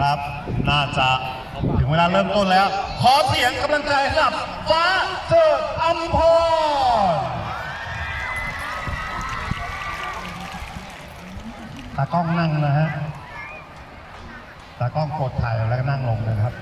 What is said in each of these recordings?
ครับ น่าจะถึงเวลาเริ่มต้นแล้ว ขอเสียงกำลังใจให้กับฟ้าเจิดอัมพรตากล้องนั่งนะฮะตากล้องกดถ่ายแล้วก็นั่งลงนะครับ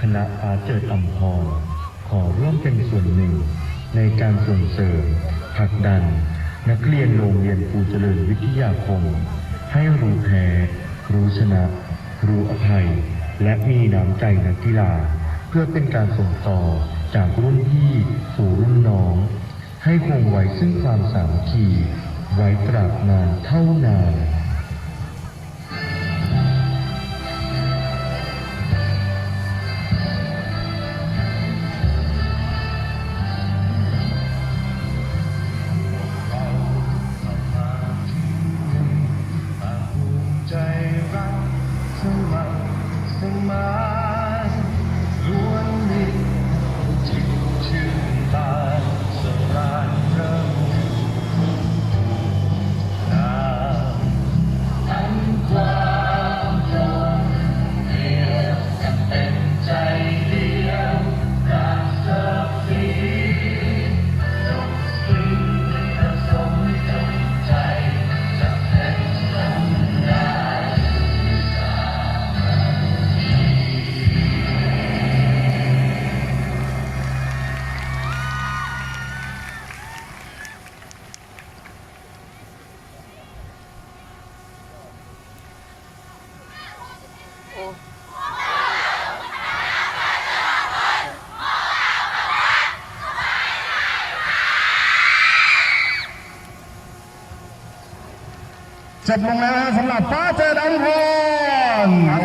คณะอาเจิดอัมพรขอร่วมเป็นส่วนหนึ่ง ในการส่งเสริมผลักดัน นักเรียนโรงเรียนปูเจริญวิทยาคม ให้รู้แพ้รู้ชนะ รู้อภัย และมีน้ำใจนักกีฬา เพื่อเป็นการส่งต่อจากรุ่นพี่สู่รุ่นน้อง ให้คงไว้ซึ่งความสามัคคีไว้ตราบนานเท่านาน จ็ดโมงแล้วสำหรับฟ้าเจอดังพร